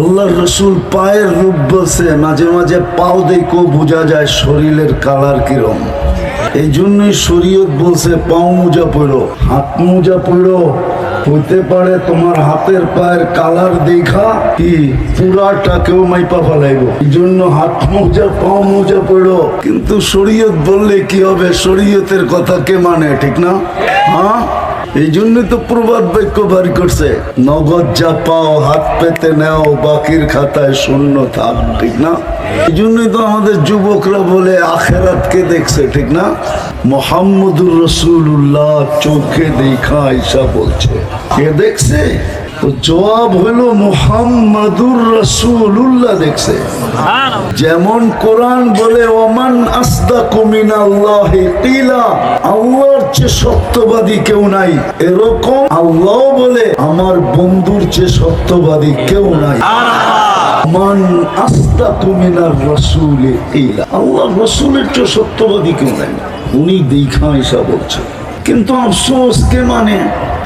আল্লাহ রসুল পায়ের রূপ বলছে, মাঝে মাঝে পাও দেখো বোঝা যায় শরীরের কালার কিরম। এই জন্যই শরীয়ত বলছে, পাও মোজা পড়ো হাত মোজা পড়ো হইতে পারে তোমার হাতের পায়ের কালার দেখা কি পুরাটাকেও মাইপা ফেলাইব। এই জন্য হাত মোজা, পাও মোজা পড়ো কিন্তু শরীয়ত বললে কি হবে? শরীয়তের কথা কে মানে ঠিক না? হ্যাঁ? এই জন্য তো প্রবাদ বাক্য বার করছে। নগদ যা পাও হাত পেতে নেও, বাকির খাতায় শূন্য থাক, ঠিক না? এই জন্যই তো আমাদের যুবকরা বলে, আখেরাতকে দেখছে, ঠিক না? মোহাম্মদুর রসুল্লাহ চোখে দেখা ঈশা বলছে। কে দেখছে? জবাব হলো মোহাম্মদুর রসুল্লাহ দেখছে। যেমন কোরআন বলে ওমান আস্তা কুমিন আল্লাহ কিলা আল্লাহর চেয়ে সত্যবাদী কেউ নাই। এরকম আল্লাহ বলে আমার বন্ধুর চেয়ে সত্যবাদী কেউ নাই। মান আস্তা রসুল আল্লাহ রসুলের চেয়ে সত্যবাদী কেউ নাই। উনি দীঘা এসা বলছে। কিন্তু আফসোস কে মানে?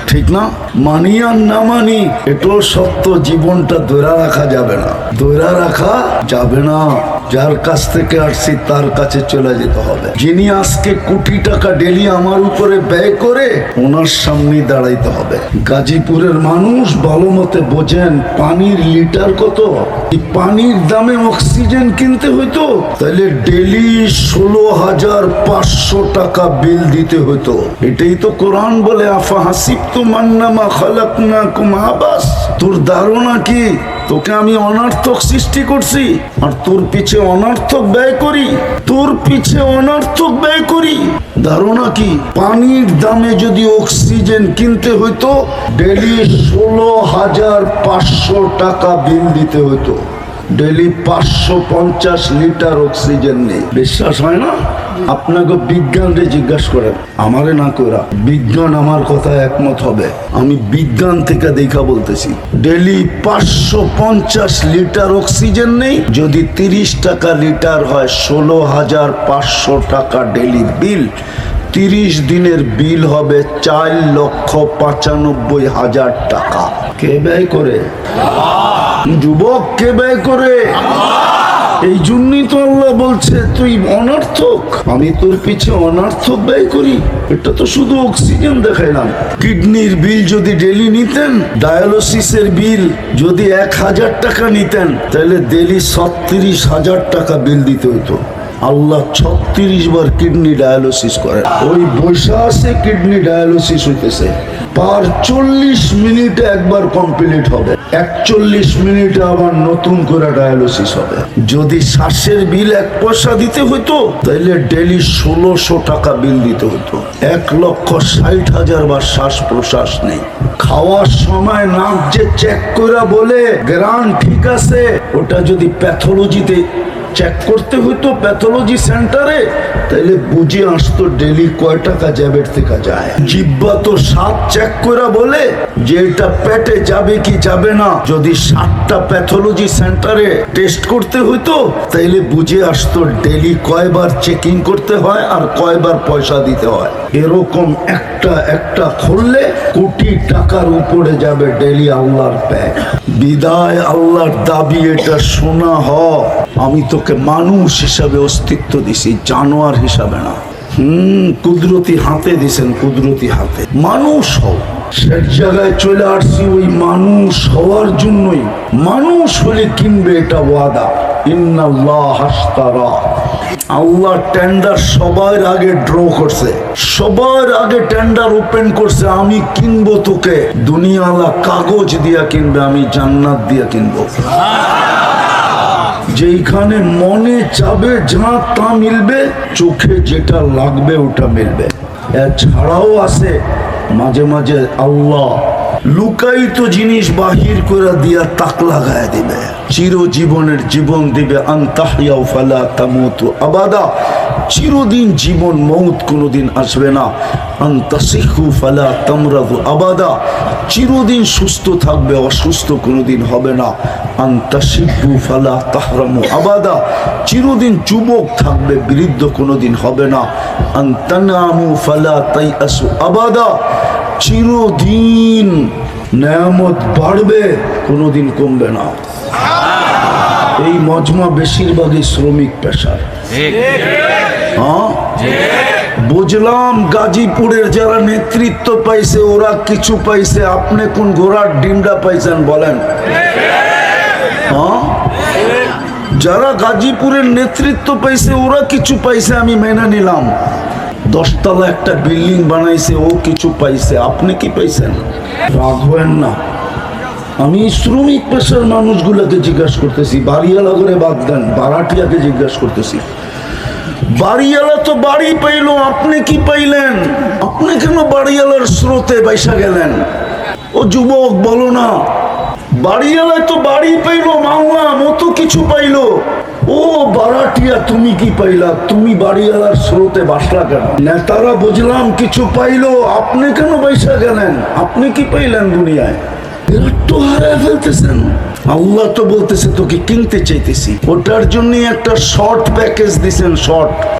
ঠিক না? মানি আর না মানি, এটাও সত্য, জীবনটা ধরে রাখা যাবে না। ধরে রাখা যাবে না। যার কাছ থেকে আসছি, তার কাছে চলে যেতে হবে। যিনি আজকে কোটি টাকা ডেলি আমার উপরে ব্যয় করে, ওনার সামনে দাঁড়াইতে হবে। গাজীপুরের মানুষ ভালো মতে বোঝেন, পানির লিটার কত? পানির দামে অক্সিজেন কিনতে হইতো তাহলে ডেলি ষোলো হাজার পাঁচশো টাকা বিল দিতে হতো এটাই তো কোরআন বলে, আফা হাসিব তো মান্নামা খালাক না কুমাবাস তোর ধারণা কি? তোকে আমি অনার্থক সৃষ্টি করছি, আর তোর পিছে অনার্থক ব্যয় করি, তোর পিছে অনার্থক ব্যয় করি। ধারণা কি? পানির দামে যদি অক্সিজেন কিনতে হইতো, ডেলি ষোলো হাজার পাঁচশো টাকা বিল দিতে হতো ডেলি পাঁচশো পঞ্চাশ লিটার অক্সিজেন নেই। বিশ্বাস হয় না? আপনাকে বিজ্ঞানরে জিজ্ঞাসা করেন। আমারে না করা বিজ্ঞান আমার কথা একমত হবে। আমি বিজ্ঞান থেকে দেখা বলতেছি। ডেলি পাঁচশো পঞ্চাশ লিটার অক্সিজেন নেই। যদি তিরিশ টাকা লিটার হয়, ষোলো হাজার পাঁচশো টাকা ডেলি বিল। তিরিশ দিনের বিল হবে চার লক্ষ পঁচানব্বই হাজার টাকা। কে ব্যয় করে? যুবক কে ব্যয় করে। এই জন্যই তো আল্লাহ বলছে, তুই অনার্থক। আমি তোর পিছে অনার্থক ব্যয় করি। এটা তো শুধু অক্সিজেন দেখাইলাম কিডনির বিল যদি ডেলি নিতেন, ডায়ালিসিসের বিল যদি এক হাজার টাকা নিতেন, তাহলে ডেলি ছত্রিশ হাজার টাকা বিল দিতে হতো। আল্লাহ ছত্রিশ বার কিডনি ডায়ালিসিস করে। ওই বৈশা কিডনি ডায়ালিসিস হইতেছে। পার চল্লিশ মিনিটে একবার কমপ্লিট হবে। একচল্লিশ মিনিটে আবার নতুন করে ডায়ালিসিস হবে। যদি শ্বাসের বিল এক পয়সা দিতে হতো তাহলে ডেলি ষোলোশো টাকা বিল দিতে হতো এক লক্ষ ষাট হাজার বার শ্বাস প্রশ্বাস নেই। খাওয়ার সময় নাক যে চেক করে বলে, গ্রান ঠিক আছে? ওটা যদি প্যাথোলজিতে চেক করতে হইতো প্যাথোলজি সেন্টারে তাহলে বুঝে আসতো ডেলি কয় টাকা জ্যাবের থেকে যায়। জিব্বা তো সাত চেক করে বলে যে এটা পেটে যাবে কি যাবে না। যদি সাতটা প্যাথোলজি সেন্টারে টেস্ট করতে হইতো তাইলে বুঝে আসতো ডেলি কয়বার চেকিং করতে হয় আর কয়বার পয়সা দিতে হয়। এরকম একটা একটা খুললে কোটি টাকার উপরে যাবে ডেলি আল্লাহর প্যাক বিদায় আল্লাহর দাবি, এটা শোনা হ। আমি তোকে মানুষ হিসাবে অস্তিত্ব দিছি, জানোয়ার হিসাবে না। হুম, কুদরতি হাতে দিছেন, কুদরতি হাতে। মানুষ হও। সে জায়গায় চলে আসছি ওই মানুষ হওয়ার জন্যই। মানুষ হলে কিনবে এটা ওয়াদা। আল্লাহ টেন্ডার সবার আগে ড্র করছে। সবার আগে টেন্ডার ওপেন করছে, আমি কিনবো তোকে। দুনিয়ালা কাগজ দিয়া কিনবে, আমি জান্নাত দিয়া কিনবো। যেইখানে মনে চাবে যা তা মিলবে, চোখে যেটা লাগবে ওটা মিলবে। এছাড়াও আছে মাঝে মাঝে আল্লাহ লুকায়িত জিনিস বাহির করে দিয়া তাক লাগায় দিবে। চিরজীবনের জীবন দিবে আন্তাহিয়াও ফালা আবাদা। চিরদিন জীবন মৌত কোনোদিন আসবে না। আন্তাসিহু ফালা আবাদা। চিরদিন সুস্থ থাকবে, অসুস্থ কোনোদিন হবে না। আন্তাসিব্বু ফালা তাহরামু আবাদা। চিরদিন যুবক থাকবে, বৃদ্ধ কোনোদিন হবে না। আন্তানামু ফালা তাই আসু আবাদা। চিরদিন নেয়ামত বাড়বে, কোনোদিন কমবে না। এই মজমা বেশিরভাগই শ্রমিক পেশার। হ্যাঁ? বুঝলাম গাজীপুরের যারা নেতৃত্ব পাইছে, ওরা কিছু পাইছে। আপনি কোন ঘোড়ার ডিমটা পাইছেন বলেন। হ্যাঁ? যারা গাজীপুরের নেতৃত্ব পাইছে, ওরা কিছু পাইছে, আমি মেনে নিলাম। দশতলা একটা বিল্ডিং বানাইছে, ও কিছু পাইছে। আপনি কি পাইছেন? রাগ হবেন না। আমি শ্রমিক পেশার মানুষগুলোকে জিজ্ঞাসা করতেছি, বাড়িওয়ালা করে বাদ দেন, বারাটিয়াকে জিজ্ঞাসা করতেছি। বাড়িওয়ালা তো বাড়ি পাইলো, আপনি কি পাইলেন? আপনি কেন বাড়িওয়ালার স্রোতে বাইসা গেলেন? ও যুবক, বলো না। বাড়িওয়ালা তো বাড়ি পাইলো মাংলাম ও তো কিছু পাইলো। ও বারাটিয়া, তুমি কি পাইলা? তুমি বাড়িওয়ালার স্রোতে বাসলা কেন? নেতারা বুঝলাম কিছু পাইলো, আপনি কেন বাইসা গেলেন? আপনি কি পাইলেন দুনিয়ায়? তো হারায় ফেলতেছেন। আল্লাহ তো বলতেছে, তোকে কিনতে চাইতেছি। ওটার জন্য একটা শর্ট প্যাকেজ দিছেন শর্ট